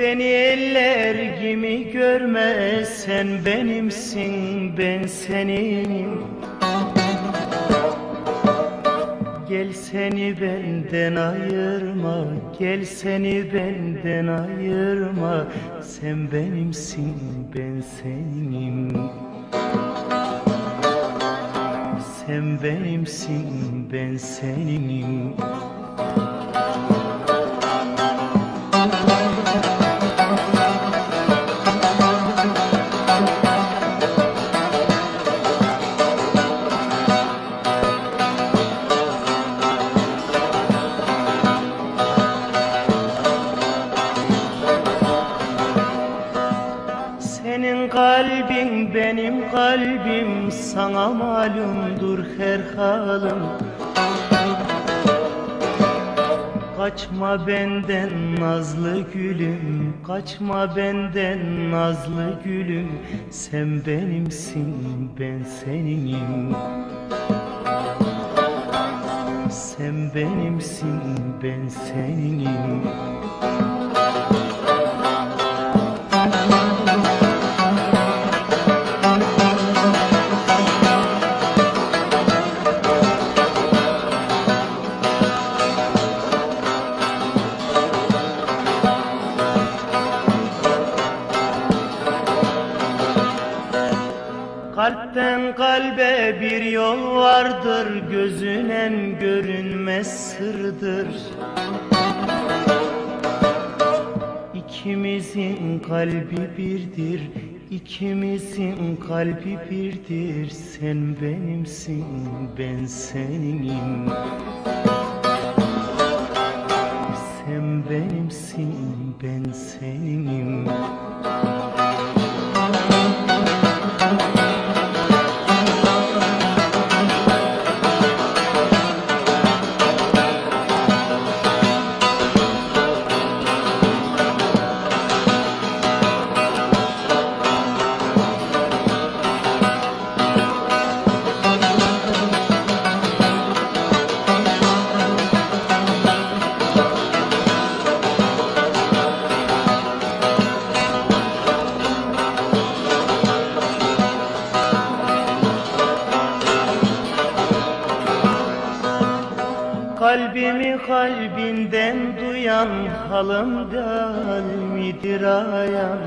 Beni eller gibi görme sen benimsin ben senin. Gel seni benden ayırma gel seni benden ayırma. Sen benimsin ben senin Sen benimsin ben senin benim kalbim Sana malumdur her halim Kaçma benden nazlı gülüm Kaçma benden nazlı gülüm. Sen benimsin ben seninim. Sen benimsin ben seninim kalbe bir yol vardır Gözünen görünmez sırdır. İkimizin kalbi birdir İkimizin kalbi birdir. Sen benimsin ben seninim. Sen benimsin ben seninim Kalbimi kalbinden duyan halımdan midir ayan.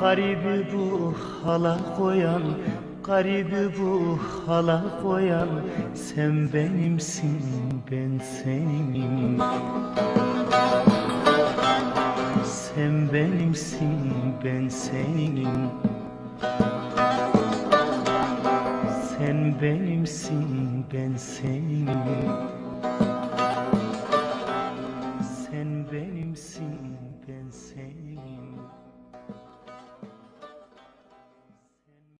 Garibi bu hala koyan Garibi bu hala koyan. Sen benimsin ben seninim benimsin ben seninim